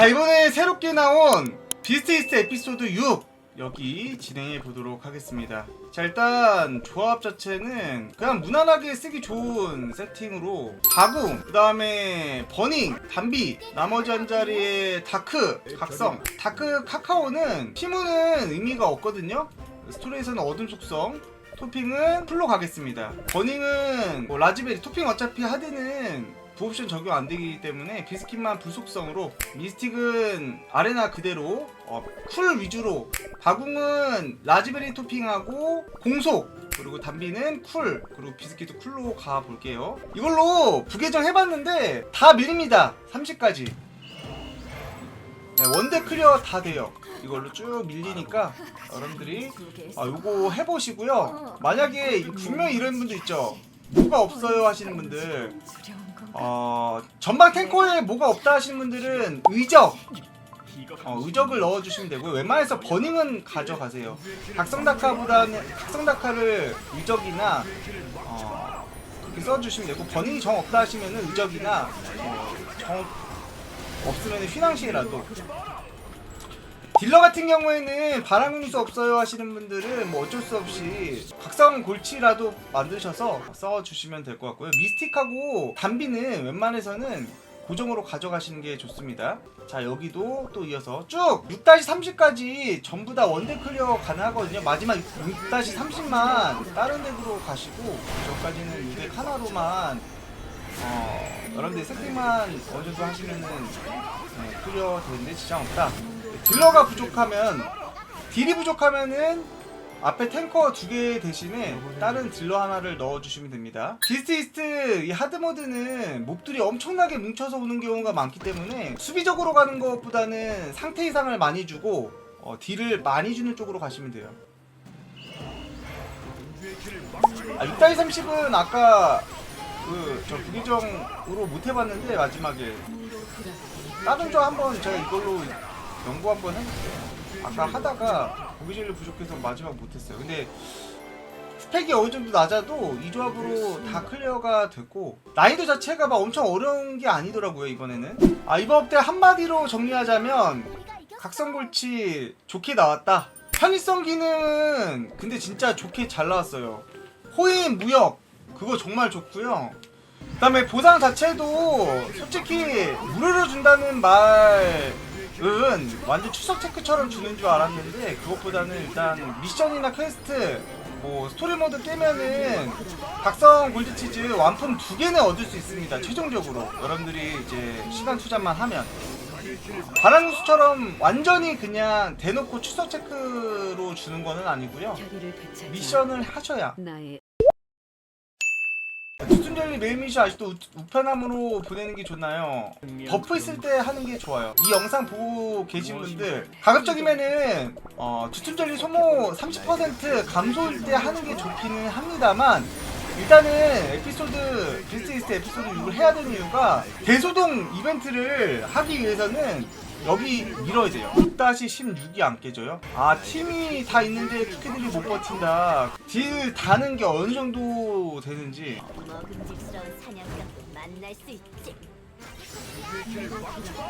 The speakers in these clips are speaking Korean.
자 이번에 새롭게 나온 비스트이스트 에피소드 6 여기 진행해 보도록 하겠습니다. 자 일단 조합 자체는 그냥 무난하게 쓰기 좋은 세팅으로 바궁 그 다음에 버닝 담비 나머지 한 자리에 다크 각성. 다크 카카오는 피무는 의미가 없거든요. 스토리에서는 어둠 속성. 토핑은 풀로 가겠습니다. 버닝은 뭐 라즈베리 토핑 어차피 하드는 부옵션 적용 안 되기 때문에 비스킷만 불속성으로 미스틱은 아레나 그대로 어, 쿨 위주로. 바궁은 라즈베리 토핑하고 공속 그리고 담비는 쿨 그리고 비스킷도 쿨로 가볼게요. 이걸로 부계정 해봤는데 다 밀립니다. 30까지. 네, 원대 클리어 다 돼요. 이걸로 쭉 밀리니까 여러분들이 아, 요거 해보시고요. 만약에 이- 분명히 이런 분들 있죠. 뭐가 없어요 하시는 분들 어, 전방 탱커에 뭐가 없다 하시는 분들은 의적. 어, 의적을 넣어주시면 되고요. 웬만해서 버닝은 가져가세요. 각성다카보다는 각성다카를 의적이나 어, 그렇게 써주시면 되고 버닝이 정 없다 하시면 은 의적이나 어, 정 없으면 휘낭시에라도 딜러 같은 경우에는 바람음수 없어요 하시는 분들은 뭐 어쩔 수 없이 각성 골치라도 만드셔서 써주시면 될 것 같고요. 미스틱하고 담비는 웬만해서는 고정으로 가져가시는 게 좋습니다. 자 여기도 또 이어서 쭉 6-30까지 전부 다 원대 클리어 가능하거든요. 마지막 6-30만 다른 덱으로 가시고 저까지는 6덱 하나로만 어, 여러분들 세팅만 어느 정도 하시면은 네, 클리어 되는데 지장 없다. 딜러가 부족하면 딜이 부족하면은 앞에 탱커 두 개 대신에 다른 딜러 하나를 넣어주시면 됩니다. 비스티스트 이 하드 모드는 몹들이 엄청나게 뭉쳐서 오는 경우가 많기 때문에 수비적으로 가는 것보다는 상태 이상을 많이 주고 어, 딜을 많이 주는 쪽으로 가시면 돼요. 아, 6 30은 아까 그저 부기정으로 못 해봤는데 마지막에 다른 조 한번 제가 이걸로 연구 한번 해볼게요. 아까 하다가 고기질로 부족해서 마지막 못했어요. 근데 스펙이 어느 정도 낮아도 이 조합으로 다 클리어가 됐고 난이도 자체가 막 엄청 어려운 게 아니더라고요 이번에는. 아 이번 업데 한마디로 정리하자면 각성골치 좋게 나왔다. 편의성 기능은 근데 진짜 좋게 잘 나왔어요. 호인 무역 그거 정말 좋고요. 그다음에 보상 자체도 솔직히 무료로 준다는 말 은 완전 추석 체크처럼 주는 줄 알았는데 그것보다는 일단 미션이나 퀘스트 뭐 스토리 모드 깨면은 각성 골드치즈 완품 두 개는 얻을 수 있습니다 최종적으로. 여러분들이 이제 시간 투자만 하면. 바람수처럼 완전히 그냥 대놓고 추석 체크로 주는 거는 아니고요. 미션을 하셔야 메인 미션 아직도 우, 우편함으로 보내는 게 좋나요? 버프 있을 때 하는 게 좋아요. 이 영상 보고 계신 분들 가급적이면은 어, 투순절리 소모 30% 감소일 때 하는 게 좋기는 합니다만 일단은 에피소드 비스티스트 에피소드 6을 해야 되는 이유가 대소동 이벤트를 하기 위해서는 여기 밀어야 돼요. 6-16이 안 깨져요. 아, 팀이 다 있는데 투캐들이 못 버틴다. 딜 다는 게 어느 정도 되는지.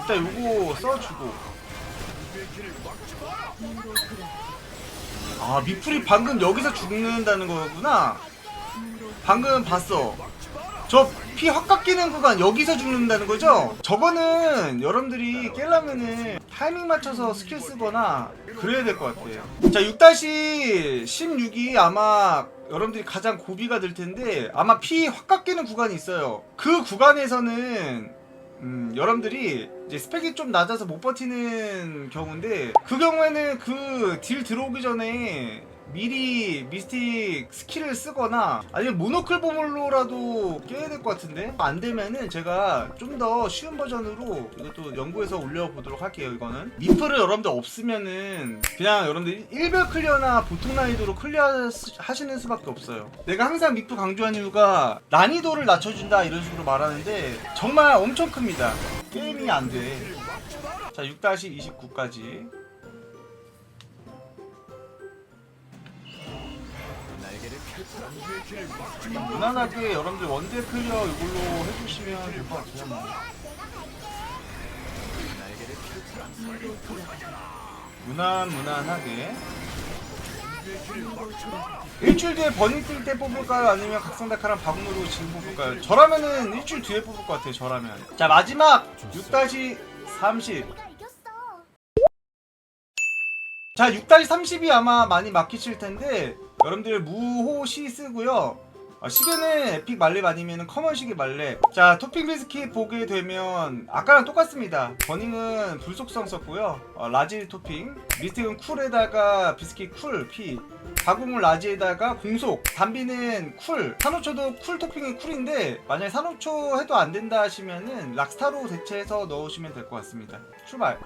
일단 요거 써주고. 아, 미풀이 방금 여기서 죽는다는 거구나. 방금 봤어. 저 피 확 깎이는 구간 여기서 죽는다는 거죠? 저거는 여러분들이 깰려면은 타이밍 맞춰서 스킬 쓰거나 그래야 될 것 같아요. 자, 6-16이 아마 여러분들이 가장 고비가 될 텐데 아마 피 확 깎이는 구간이 있어요. 그 구간에서는 음, 여러분들이 이제 스펙이 좀 낮아서 못 버티는 경우인데 그 경우에는 그 딜 들어오기 전에 미리 미스틱 스킬을 쓰거나 아니면 모노클 보물로라도 깨야 될 것 같은데? 안 되면은 제가 좀 더 쉬운 버전으로 이것도 연구해서 올려보도록 할게요 이거는. 미프를 여러분들 없으면은 그냥 여러분들 일별 클리어나 보통 난이도로 클리어 하시는 수밖에 없어요. 내가 항상 미프 강조한 이유가 난이도를 낮춰준다 이런 식으로 말하는데 정말 엄청 큽니다. 게임이 안돼자 6-29까지 무난하게 여러분들 원딜 클리어 이걸로 해주시면 될 것 같아요. 뭐. 무난 무난하게 일주일 뒤에 버닝 뜰때 뽑을까요? 아니면 각성달카랑 바구니로 지금 뽑을까요? 저라면은 일주일 뒤에 뽑을 것 같아요 저라면 자 마지막 6-30 내가 이겼어. 자 6-30이 아마 많이 막히실 텐데 여러분들 무호시 쓰고요. 어, 시계는 에픽 말렙 아니면 커먼 시계 말렙 자 토핑 비스킷 보게 되면 아까랑 똑같습니다. 버닝은 불속성 썼고요. 어, 라지 토핑. 미스틱은 쿨에다가 비스킷 쿨피 가공은 라지에다가 공속. 담비는 쿨. 산호초도 쿨 토핑은 쿨인데 만약에 산호초 해도 안 된다 하시면은 락스타로 대체해서 넣으시면 될 것 같습니다. 출발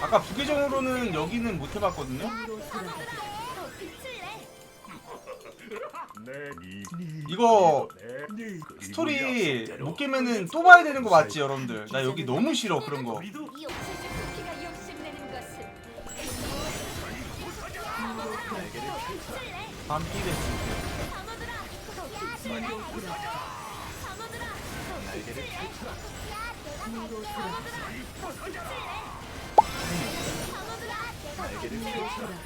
아까 부계정으로는 여기는 못 해봤거든요. 이거 스토리 못 깨면은 또 봐야 되는 거 맞지 여러분들? 나 여기 너무 싫어 그런 거. 이 욕심내는 것은 반피 됐습니다.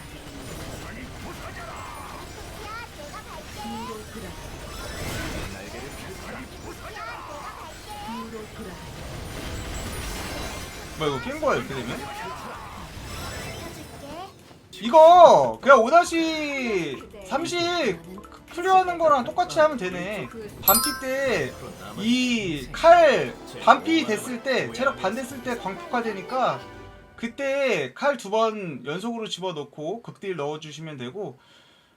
뭐 이거 깬 거야 이렇게 되면? 이거 그냥 5-30 클리어하는 거랑 똑같이 하면 되네. 반피 때 이 칼 반피 됐을 때 체력 반 됐을 때 광폭화 되니까 그때 칼 두 번 연속으로 집어넣고 극딜 넣어주시면 되고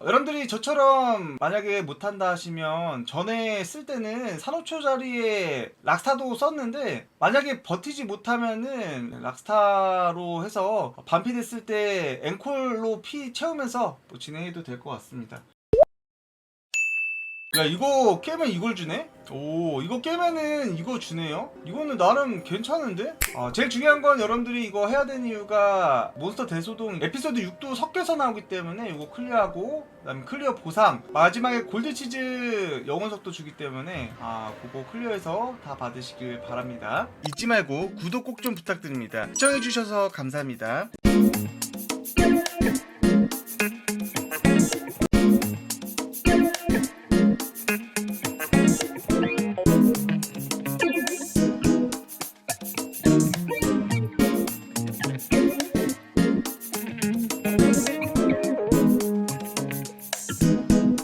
여러분들이 저처럼 만약에 못한다 하시면 전에 쓸 때는 산호초 자리에 락스타도 썼는데 만약에 버티지 못하면은 락스타로 해서 반피 됐을 때 앵콜로 피 채우면서 또 진행해도 될 것 같습니다. 야 이거 깨면 이걸 주네? 오 이거 깨면은 이거 주네요? 이거는 나름 괜찮은데? 아 제일 중요한 건 여러분들이 이거 해야 되는 이유가 몬스터 대소동 에피소드 6도 섞여서 나오기 때문에 이거 클리어하고 그다음에 클리어 보상 마지막에 골드치즈 영혼석도 주기 때문에 아 그거 클리어해서 다 받으시길 바랍니다 잊지 말고 구독 꼭 좀 부탁드립니다 시청해주셔서 감사합니다